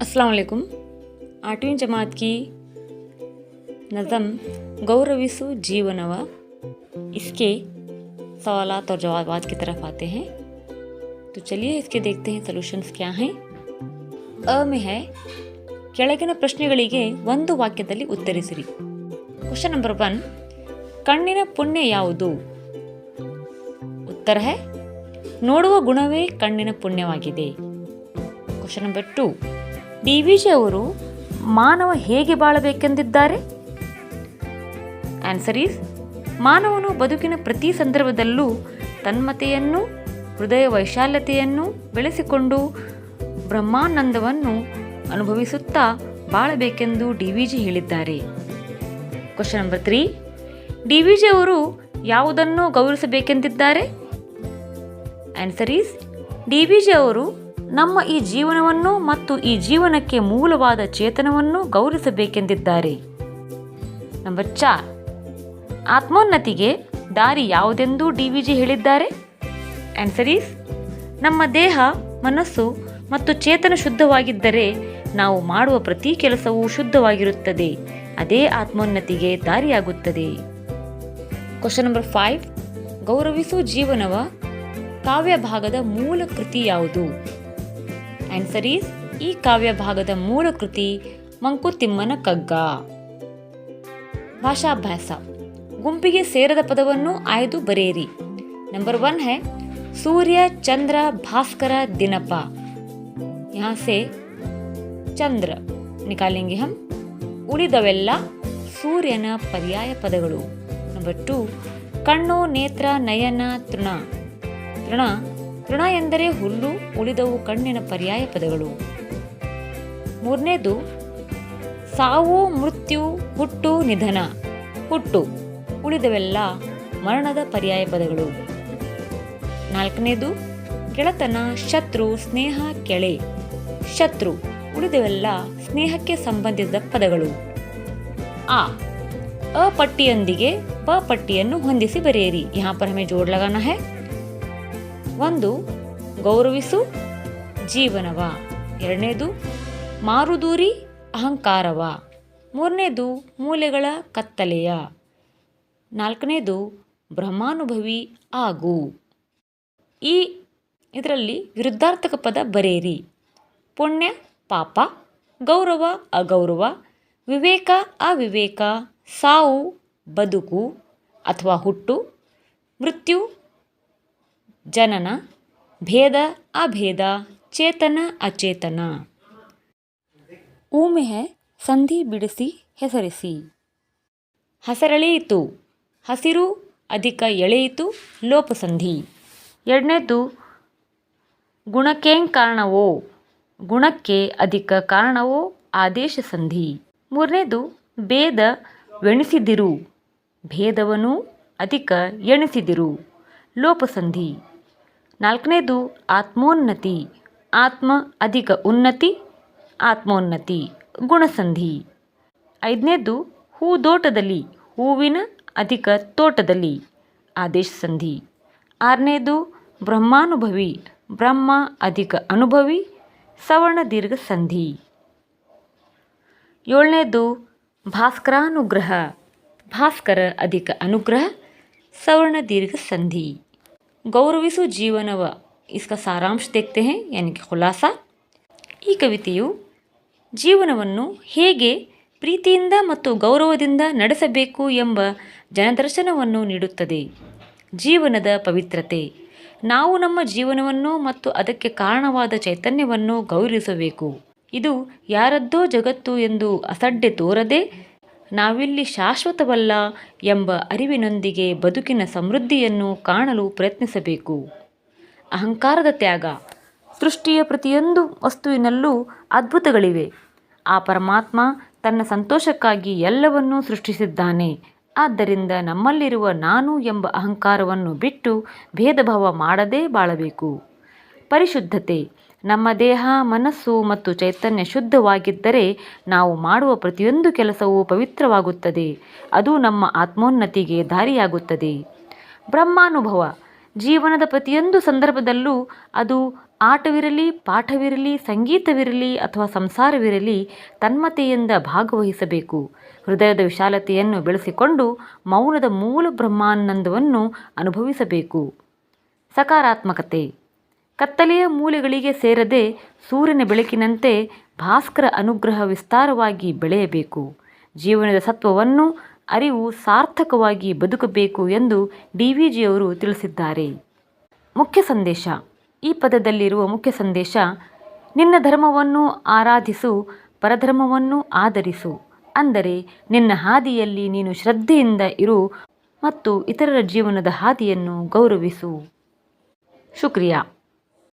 अस्सलाम वालेकुम आठवीं जमात की नज़म गौरविसु जीवनवा इसके सवालात और जवाबात की तरफ आते हैं तो चलिए इसके देखते हैं सॉल्यूशंस क्या हैं ಅ में है ಕೆಳಗಿನ ಪ್ರಶ್ನೆಗಳಿಗೆ ಒಂದು ವಾಕ್ಯದಲ್ಲಿ ಉತ್ತರಿಸಿರಿ ಕ್ವಶನ್ ನಂಬರ್ ಒನ್ ಕಣ್ಣಿನ ಪುಣ್ಯ ಯಾವುದು ಉತ್ತರ है ನೋಡುವ ಗುಣವೇ ಕಣ್ಣಿನ ಪುಣ್ಯವಾಗಿದೆ question number to D V ಅವರು ಮಾನವ ಹೇಗೆ ಬಾಳಬೇಕೆಂದಿದ್ದಾರೆ? ಆನ್ಸರ್ ಈಸ್ ಮಾನವನು ಬದುಕಿನ ಪ್ರತಿ ಸಂದರ್ಭದಲ್ಲೂ ತನ್ಮತೆಯನ್ನು, ಹೃದಯ ವೈಶಾಲ್ಯತೆಯನ್ನು ಬೆಳೆಸಿಕೊಂಡು ಬ್ರಹ್ಮಾನಂದವನ್ನು ಅನುಭವಿಸುತ್ತಾ ಬಾಳಬೇಕೆಂದು ಡಿ ವಿ ಜಿ ಹೇಳಿದ್ದಾರೆ. Question number three D V G ಅವರು ಯಾವುದನ್ನು ಗೌರವಿಸಬೇಕೆಂದಿದ್ದಾರೆ? Answer is D V G ಅವರು ನಮ್ಮ ಈ ಜೀವನವನ್ನು ಮತ್ತು ಈ ಜೀವನಕ್ಕೆ ಮೂಲವಾದ ಚೇತನವನ್ನು ಗೌರವಿಸಬೇಕೆಂದಿದ್ದಾರೆ. ನಂಬರ್ ಚಾರ್. ಆತ್ಮೋನ್ನತಿಗೆ ದಾರಿ ಯಾವುದೆಂದು ಡಿ ವಿ ಜಿ ಹೇಳಿದ್ದಾರೆ? ಆನ್ಸರ್ ಈಸ್ ನಮ್ಮ ದೇಹ, ಮನಸ್ಸು ಮತ್ತು ಚೇತನ ಶುದ್ಧವಾಗಿದ್ದರೆ ನಾವು ಮಾಡುವ ಪ್ರತಿ ಕೆಲಸವೂ ಶುದ್ಧವಾಗಿರುತ್ತದೆ. ಅದೇ ಆತ್ಮೋನ್ನತಿಗೆ ದಾರಿಯಾಗುತ್ತದೆ. ಕ್ವಶನ್ ನಂಬರ್ ಫೈವ್ ಗೌರವಿಸು ಜೀವನವ ಕಾವ್ಯ ಭಾಗದ ಮೂಲ ಕೃತಿ ಯಾವುದು? ಆನ್ಸರ್ ಈಸ್ ಈ ಕಾವ್ಯ ಭಾಗದ ಮೂಲ ಕೃತಿ ಮಂಕುತಿಮ್ಮನ ಕಗ್ಗ ಭಾಷಾಭ್ಯಾಸ ಗುಂಪಿಗೆ ಸೇರದ ಪದವನ್ನು ಆಯ್ದು ಬರೆಯಿರಿ ನಂಬರ್ ಒನ್ है सूर्य चंद्र भास्कर दिनप यहाँ से ಚಂದ್ರ ನಿಕಾಲೆಂಗೆ ಹಮ್ ಉಳಿದವೆಲ್ಲ ಸೂರ್ಯನ ಪರ್ಯಾಯ ಪದಗಳು ನಂಬರ್ ಟು ಕಣ್ಣು ನೇತ್ರ ನಯನ ತೃಣ ತೃಣ ತೃಣ ಎಂದರೆ ಹುಲ್ಲು, ಉಳಿದವು ಕಣ್ಣಿನ ಪರ್ಯಾಯ ಪದಗಳು. ಮೂರನೇದು, ಸಾವು, ಮೃತ್ಯು, ಹುಟ್ಟು, ನಿಧನ. ಹುಟ್ಟು, ಉಳಿದವೆಲ್ಲ ಮರಣದ ಪರ್ಯಾಯ ಪದಗಳು. ನಾಲ್ಕನೇದು, ಕೆಳತನ, ಶತ್ರು, ಸ್ನೇಹ, ಕೆಳೆ. ಶತ್ರು, ಉಳಿದವೆಲ್ಲ ಸ್ನೇಹಕ್ಕೆ ಸಂಬಂಧಿಸಿದ ಪದಗಳು. ಆ ಅ ಪಟ್ಟಿಯೊಂದಿಗೆ ಪ ಪಟ್ಟಿಯನ್ನು ಹೊಂದಿಸಿ ಬರೆಯಿರಿ. ಯಾಪರ ಪರ್ ಜೋಡ್ ಲಗಾನಾ ಹೇ ಒಂದು ಗೌರವಿಸು ಜೀವನವ, ಎರಡನೇದು ಮಾರುದೂರಿ ಅಹಂಕಾರವ, ಮೂರನೇದು ಮೂಲೆಗಳ ಕತ್ತಲೆಯ, ನಾಲ್ಕನೇದು ಬ್ರಹ್ಮಾನುಭವಿ ಆಗು. ಈ ಇದರಲ್ಲಿ ವಿರುದ್ಧಾರ್ಥಕ ಪದ ಬರೆಯಿರಿ. ಪುಣ್ಯ, ಪಾಪ, ಗೌರವ, ಅಗೌರವ, ವಿವೇಕ, ಅವಿವೇಕ, ಸಾವು, ಬದುಕು, ಅಥವಾ ಹುಟ್ಟು, ಮೃತ್ಯು ಜನನ ಭೇದ ಅಭೇದ ಚೇತನ ಅಚೇತನ. ಊಮೆ ಹೆ ಸಂಧಿ ಬಿಡಿಸಿ ಹೆಸರಿಸಿ. ಹಸರೆಳೆಯಿತು ಹಸಿರು ಅಧಿಕ ಎಳೆಯಿತು ಲೋಪಸಂಧಿ. ಎರಡನೇದು ಗುಣಕ್ಕೇಂ ಕಾರಣವೋ ಗುಣಕ್ಕೆ ಅಧಿಕ ಕಾರಣವೋ ಆದೇಶ ಸಂಧಿ. ಮೂರನೇದು ಭೇದ ವೆಣಿಸಿದಿರು ಭೇದವನು ಅಧಿಕ ಎಣಿಸಿದಿರು ಲೋಪಸಂಧಿ. ನಾಲ್ಕನೇದು ಆತ್ಮೋನ್ನತಿ. ಆತ್ಮ ಅಧಿಕ ಉನ್ನತಿ, ಆತ್ಮೋನ್ನತಿ ಗುಣಸಂಧಿ. ಐದನೇದು ಹೂದೋಟದಲ್ಲಿ, ಹೂವಿನ ಅಧಿಕ ತೋಟದಲ್ಲಿ ಆದೇಶ ಸಂಧಿ ಆರನೇದು ಬ್ರಹ್ಮಾನುಭವಿ, ಬ್ರಹ್ಮ ಅಧಿಕ ಅನುಭವಿ, ಸವರ್ಣ ದೀರ್ಘ ಸಂಧಿ ಏಳನೇದು ಭಾಸ್ಕರಾನುಗ್ರಹ, ಭಾಸ್ಕರ ಅಧಿಕ ಅನುಗ್ರಹ, ಸವರ್ಣ ದೀರ್ಘ ಸಂಧಿ ಗೌರವಿಸು ಜೀವನವ. ಇಸ್ಕ ಸಾರಾಂಶ ದೇಖ್ತೆ ಹೇ ಯಾನಿಗೆ ಖುಲಾಸ. ಈ ಕವಿತೆಯು ಜೀವನವನ್ನು ಹೇಗೆ ಪ್ರೀತಿಯಿಂದ ಮತ್ತು ಗೌರವದಿಂದ ನಡೆಸಬೇಕು ಎಂಬ ಜನದರ್ಶನವನ್ನು ನೀಡುತ್ತದೆ. ಜೀವನದ ಪವಿತ್ರತೆ. ನಾವು ನಮ್ಮ ಜೀವನವನ್ನು ಮತ್ತು ಅದಕ್ಕೆ ಕಾರಣವಾದ ಚೈತನ್ಯವನ್ನು ಗೌರವಿಸಬೇಕು. ಇದು ಯಾರದ್ದೋ ಜಗತ್ತು ಎಂದು ಅಸಡ್ಡೆ ತೋರದೆ ನಾವಿಲ್ಲಿ ಶಾಶ್ವತವಲ್ಲ ಎಂಬ ಅರಿವಿನೊಂದಿಗೆ ಬದುಕಿನ ಸಮೃದ್ಧಿಯನ್ನು ಕಾಣಲು ಪ್ರಯತ್ನಿಸಬೇಕು. ಅಹಂಕಾರದ ತ್ಯಾಗ ಸೃಷ್ಟಿಯ ಪ್ರತಿಯೊಂದು ವಸ್ತುವಿನಲ್ಲೂ ಅದ್ಭುತಗಳಿವೆ. ಆ ಪರಮಾತ್ಮ ತನ್ನ ಸಂತೋಷಕ್ಕಾಗಿ ಎಲ್ಲವನ್ನೂ ಸೃಷ್ಟಿಸಿದ್ದಾನೆ. ಆದ್ದರಿಂದ ನಮ್ಮಲ್ಲಿರುವ ನಾನು ಎಂಬ ಅಹಂಕಾರವನ್ನು ಬಿಟ್ಟು ಭೇದಭಾವ ಮಾಡದೇ ಬಾಳಬೇಕು. ಪರಿಶುದ್ಧತೆ ನಮ್ಮ ದೇಹ, ಮನಸ್ಸು ಮತ್ತು ಚೈತನ್ಯ ಶುದ್ಧವಾಗಿದ್ದರೆ ನಾವು ಮಾಡುವ ಪ್ರತಿಯೊಂದು ಕೆಲಸವೂ ಪವಿತ್ರವಾಗುತ್ತದೆ. ಅದು ನಮ್ಮ ಆತ್ಮೋನ್ನತಿಗೆ ದಾರಿಯಾಗುತ್ತದೆ. ಬ್ರಹ್ಮಾನುಭವ. ಜೀವನದ ಪ್ರತಿಯೊಂದು ಸಂದರ್ಭದಲ್ಲೂ ಅದು ಆಟವಿರಲಿ, ಪಾಠವಿರಲಿ, ಸಂಗೀತವಿರಲಿ ಅಥವಾ ಸಂಸಾರವಿರಲಿ ತನ್ಮತೆಯಿಂದ ಭಾಗವಹಿಸಬೇಕು. ಹೃದಯದ ವಿಶಾಲತೆಯನ್ನು ಬೆಳೆಸಿಕೊಂಡು ಮೌನದ ಮೂಲ ಬ್ರಹ್ಮಾನಂದವನ್ನು ಅನುಭವಿಸಬೇಕು. ಸಕಾರಾತ್ಮಕತೆ. ಕತ್ತಲೆಯ ಮೂಲೆಗಳಿಗೆ ಸೇರದೆ ಸೂರ್ಯನ ಬೆಳಕಿನಂತೆ ಭಾಸ್ಕರ ಅನುಗ್ರಹ ವಿಸ್ತಾರವಾಗಿ ಬೆಳೆಯಬೇಕು. ಜೀವನದ ಸತ್ವವನ್ನು, ಅರಿವು ಸಾರ್ಥಕವಾಗಿ ಬದುಕಬೇಕು ಎಂದು ಡಿ ವಿ ಜಿಯವರು ತಿಳಿಸಿದ್ದಾರೆ. ಮುಖ್ಯ ಸಂದೇಶ. ಈ ಪದದಲ್ಲಿರುವ ಮುಖ್ಯ ಸಂದೇಶ, ನಿನ್ನ ಧರ್ಮವನ್ನು ಆರಾಧಿಸು, ಪರಧರ್ಮವನ್ನು ಆಧರಿಸು. ಅಂದರೆ, ನಿನ್ನ ಹಾದಿಯಲ್ಲಿ ನೀನು ಶ್ರದ್ಧೆಯಿಂದ ಇರು ಮತ್ತು ಇತರರ ಜೀವನದ ಹಾದಿಯನ್ನು ಗೌರವಿಸು. ಶುಕ್ರಿಯಾ.